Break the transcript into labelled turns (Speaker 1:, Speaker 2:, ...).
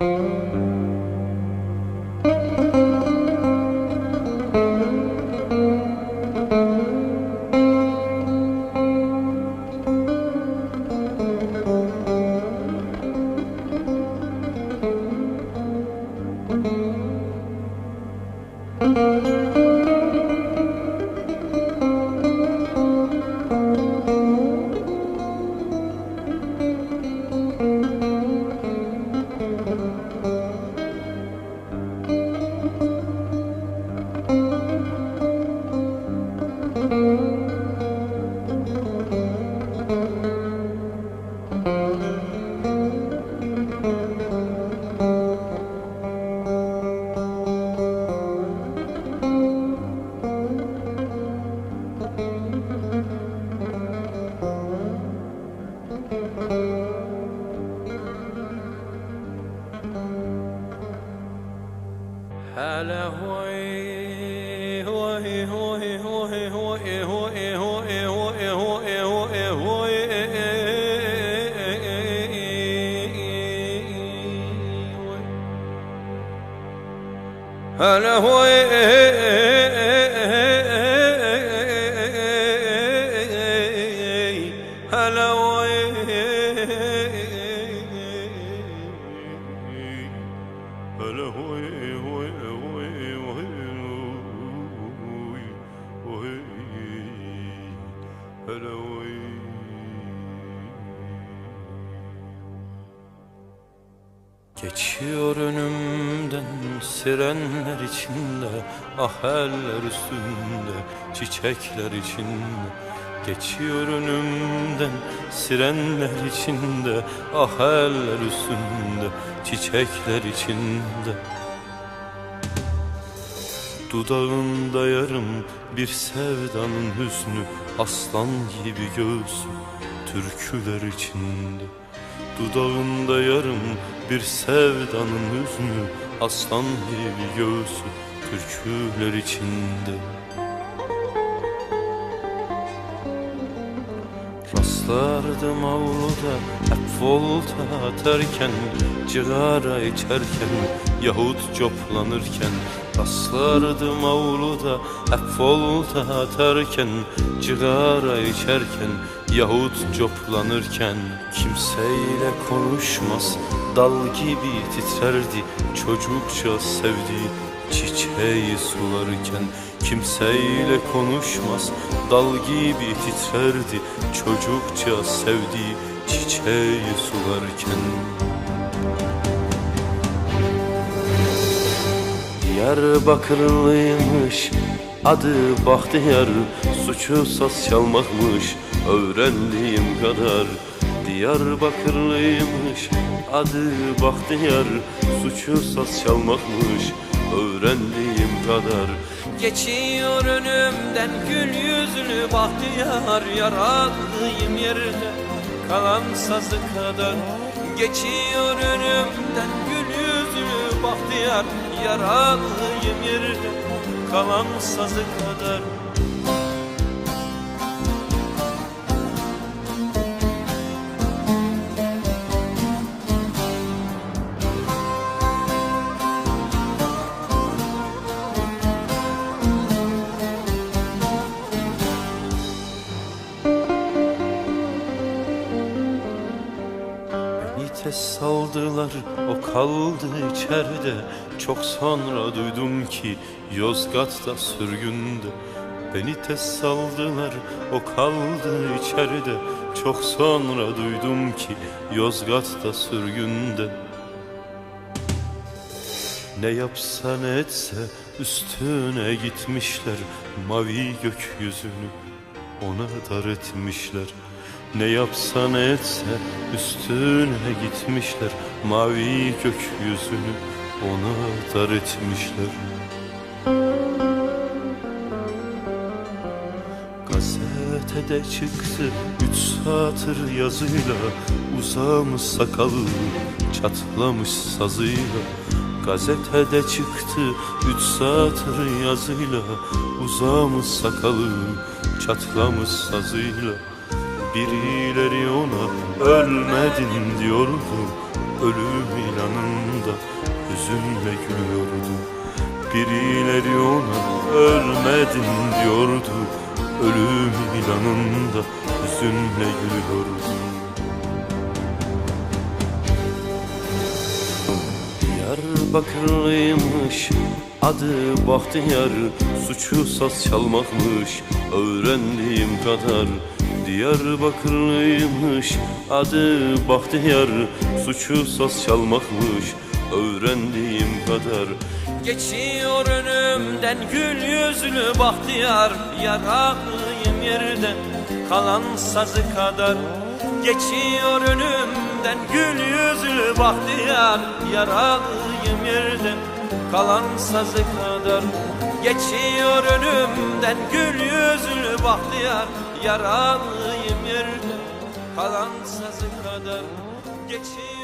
Speaker 1: Música هلا هوي هلا هوي هلا هوي hele oy. Geçiyor önümden sirenler içinde Ah eller üstünde çiçekler içinde. Geçiyor önümden sirenler içinde Ah eller üstünde çiçekler içinde. Dudağında yarım bir sevdanın hüznü Aslan gibi göğsü türküler içinde. Dudağında yarım bir sevdanın hüznü Aslan gibi göğsü türküler içinde. Rastlardım avluda hep volta atarken Cigara içerken yahut coplanırken Rastlardım avluda hep volta atarken Cigara içerken yahut coplanırken. Kimseyle konuşmaz dal gibi titrerdi Çocukça sevdiği çiçeği sularken. Kimseyle konuşmaz dal gibi titrerdi Çocukça sevdiği çiçeği sularken Diyarbakırlıymış adı Bahtiyar Suçu saz çalmakmış öğrendiğim kadar Diyarbakırlıymış adı Bahtiyar Suçu saz çalmakmış öğrendiğim kadar. Geçiyor önümden gül yüzlü bahtiyar Yaradığım yerde kalan sazı kadar. Geçiyor önümden gül yüzlü bahtiyar Yaradığım yerde. Kalan sazı kadar Tez saldılar o kaldı içeride. Çok sonra duydum ki Yozgat'ta sürgünde Beni tez saldılar o kaldı içeride. Çok sonra duydum ki Yozgat'ta sürgünde. Ne yapsa ne etse üstüne gitmişler Mavi gökyüzünü ona dar etmişler Ne yapsa ne etse üstüne gitmişler Mavi gökyüzünü ona dar etmişler. Gazetede çıktı üç satır yazıyla Uzamış sakalı çatlamış sazıyla. Gazetede çıktı üç satır yazıyla Uzamış sakalı çatlamış sazıyla Birileri ona ölmedin diyordu. Ölüm ilanında hüzünle gülüyordu. Birileri ona ölmedin diyordu. Ölüm ilanında hüzünle gülüyordu. Diyarbakırlıymış adı Bahtiyar Suçu saz çalmakmış. Öğrendiğim kadar Diyarbakırlıymış adı Bahtiyar. Suçu saz çalmakmış öğrendiğim kadar. Geçiyor önümden gül yüzlü Bahtiyar. Yaralıyım yerde kalan sazı kadar. Geçiyor önümden gül yüzlü bahtiyar. Yaralıyım yerde kalan sazı kadar. Geçiyor önümden gül yüzlü bahtiyar Yaralıyım yerde kalan sazı kadar. Geçiyor